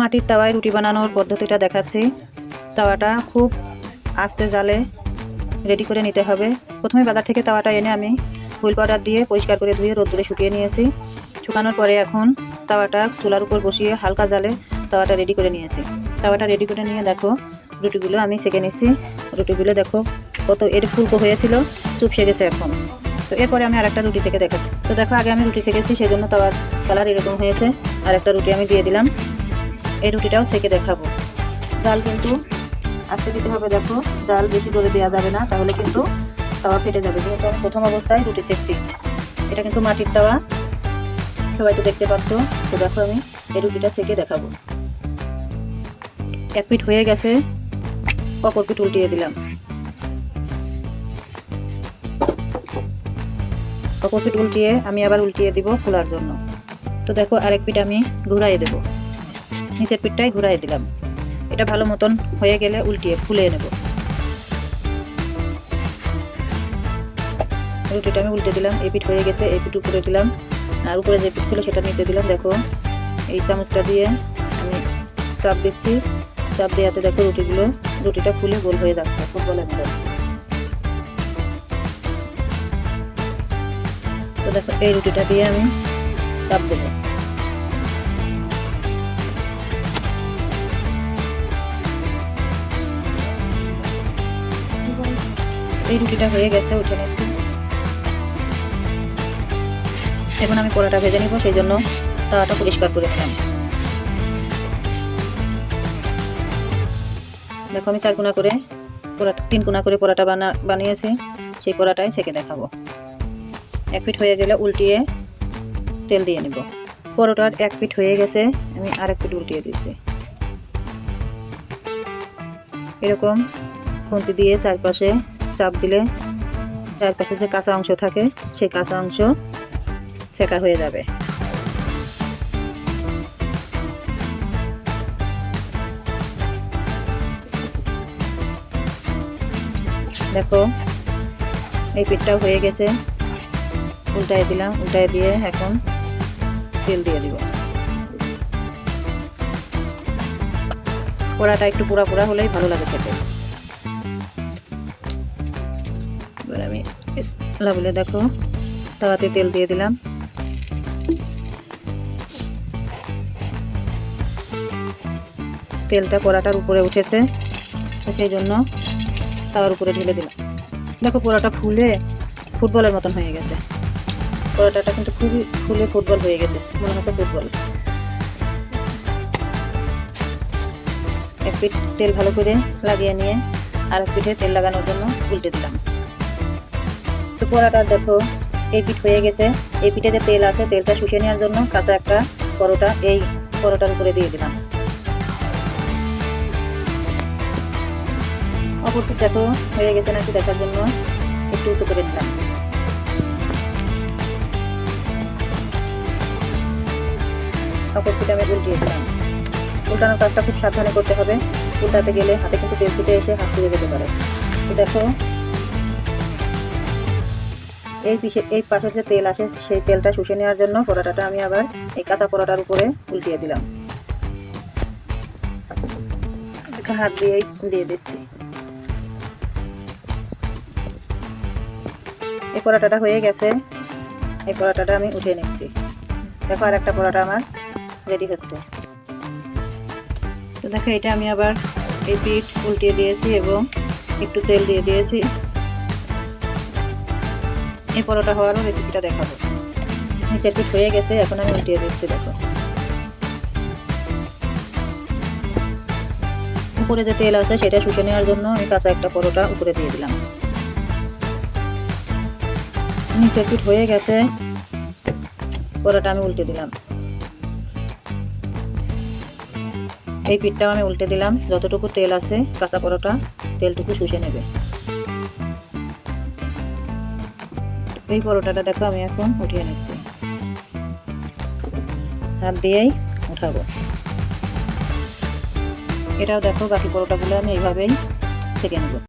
মাটির তাওয়ায় রুটি বানানোর পদ্ধতিটা দেখাচ্ছি। তাওয়াটা খুব আস্তে জালে রেডি করে নিতে হবে। প্রথমে বাজার থেকে তাওয়াটা এনে আমি ফুল পাউডার দিয়ে পরিষ্কার করে ধুয়ে রোদ্দুরে শুকিয়ে নিয়েছি। শুকানোর পরে এখন তাওয়াটা চুলার উপর বসিয়ে হালকা জালে তাওয়াটা রেডি করে নিয়েছি। তাওয়াটা রেডি করে নিয়ে দেখো, রুটিগুলো আমি সেঁকে নিচ্ছি। রুটিগুলো দেখো কত এর ফুলকো হয়েছিল চুপসে গেছে এখন। তো এরপরে আমি আরেকটা রুটি থেকে দেখাচ্ছি। তো দেখো, আগে আমি রুটি সেকেছি সেই জন্য তাওয়ার কালার এরকম হয়েছে। আর একটা রুটি আমি দিয়ে দিলাম। এই রুটিটাও সেকে দেখাবো। জাল কিন্তু আস্তে দিতে হবে, দেখো। জাল বেশি জোরে দেওয়া যাবে না, তাহলে কিন্তু তাওয়া ফেটে যাবে। যেহেতু আমি প্রথম অবস্থায় রুটি সেকছি এটা কিন্তু মাটির তাওয়া। সবাই তো দেখতে পাচ্ছ। তো দেখো আমি এই রুটিটা সেকে দেখাবো। এক পিঠ হয়ে গেছে, অপর পিঠ উল্টিয়ে দিলাম। অপর পিঠ উল্টিয়ে আমি আবার উল্টিয়ে দিব খোলার জন্য। তো দেখো আরেক পিঠ আমি ঘুরাই দেব। নিচের পিঠটাই ঘুরাই দিলাম। এটা ভালো মতন হয়ে গেলে উল্টিয়ে ফুলে নেব। রুটিটা আমি উল্টে দিলাম, এই পিঠ হয়ে গেছে, এই পিঠ উপরে দিলাম। আর উপরে যে পিঠ ছিল সেটা নিতে দিলাম, দেখো। এই চামচটা দিয়ে আমি চাপ দিচ্ছি। চাপ দেওয়াতে দেখো রুটিগুলো, রুটিটা ফুলে গোল হয়ে যাচ্ছে ফুটবলের মতো। তো দেখো, এই রুটিটা দিয়ে আমি চাপ দেবো। এই রুটিটা হয়ে গেছে, উঠে নিচ্ছি এখন আমি পোড়াটা ভেজে নিব, সেই জন্য তাওয়াটা পরিষ্কার করে নিলাম। দেখো আমি চার কোনা করে পোড়াটা তিন কোনা করে পোড়াটা বানা, বানিয়েছি, সেই পোড়াটাই সেকে দেখাবো। এক পিঠ হয়ে গেলে উল্টিয়ে তেল দিয়ে নিব। পরোটার এক পিঠ হয়ে গেছে, আমি আরেক পিঠ উল্টিয়ে দিচ্ছি। এরকম খুন্তি দিয়ে চারপাশে চাপ দিলে চারপাশে যে কাঁচা অংশ থাকে, সেই কাঁচা অংশ ছেঁকা হয়ে যাবে। দেখো, এই পিঠটাও হয়ে গেছে। উল্টাই দিলাম উল্টাই দিয়ে এখন তেল দিয়ে দিব। পোড়াটা একটু পোড়া পোড়া হলেই ভালো লাগে খেতে। আমি লাবলে দেখো, তাওয়াতে তেল দিয়ে দিলাম। তেলটা পোড়াটার উপরে উঠেছে সেই জন্য তাওয়ার উপরে ঢেলে দিলাম। দেখো পোড়াটা ফুলে ফুটবলের মতন হয়ে গেছে। পরোটাটা কিন্তু খুবই ফুলে ফুটবল হয়ে গেছে, মনে হচ্ছে ফুটবল। এক পিঠ তেল ভালো করে লাগিয়ে নিয়ে আর এক পিঠে তেল লাগানোর জন্য উল্টে দিলাম। তো পরোটা দেখো, এই পিঠ হয়ে গেছে। এই পিঠে যে তেল আছে, তেলটা শুষে নেওয়ার জন্য কাঁচা একটা পরোটা এই পরোটার উপরে দিয়ে দিলাম। অপর দেখো, হয়ে গেছে নাকি দেখার জন্য? একটু উঁচু করে দিলাম। অপর আমি উল্টিয়ে দিলাম। উল্টানোর কাজটা খুব সাবধানে করতে হবে। উল্টাতে গেলে হাতে কিন্তু তেল ফুটে এসে হাত পুড়ে যেতে পারে। দেখো এই পিঠে এই পাশের যে তেল আসে সেই তেলটা শুষে নেওয়ার জন্য পরোটাটা আমি আবার এই কাঁচা পরোটার উপরে উল্টিয়ে দিলাম। হাত দিয়েই দিয়ে দিচ্ছি। এই পরোটাটা হয়ে গেছে। এই পরোটাটা আমি উঠিয়ে নিচ্ছি। দেখো আর একটা পরোটা আমার রেডি হচ্ছে। তো দেখো, এটা আমি আবার এই পিঠ উল্টিয়ে দিয়েছি এবং একটু তেল দিয়ে দিয়েছি। এই পরোটা হওয়ারও রেসিপিটা দেখাবো। নিচের হয়ে গেছে, এখন আমি উল্টিয়ে দিচ্ছি, দেখো। উপরে যে তেল আছে, সেটা শুষে নেওয়ার জন্য আমি কাঁচা একটা পরোটা উপরে দিয়ে দিলাম। নিচের পিঠ হয়ে গেছে, পরোটা আমি উল্টে দিলাম। এই পিঠটাও আমি উল্টে দিলাম, যতটুকু তেল আছে, কাঁচা পরোটা, তেলটুকু শুষে নেবে। এই পরোটাটা দেখো, আমি এখন উঠিয়ে নিচ্ছি। হাত দিয়েই উঠাবো। এটাও দেখো, বাকি পরোটাগুলো আমি এইভাবেই থেকে নেব।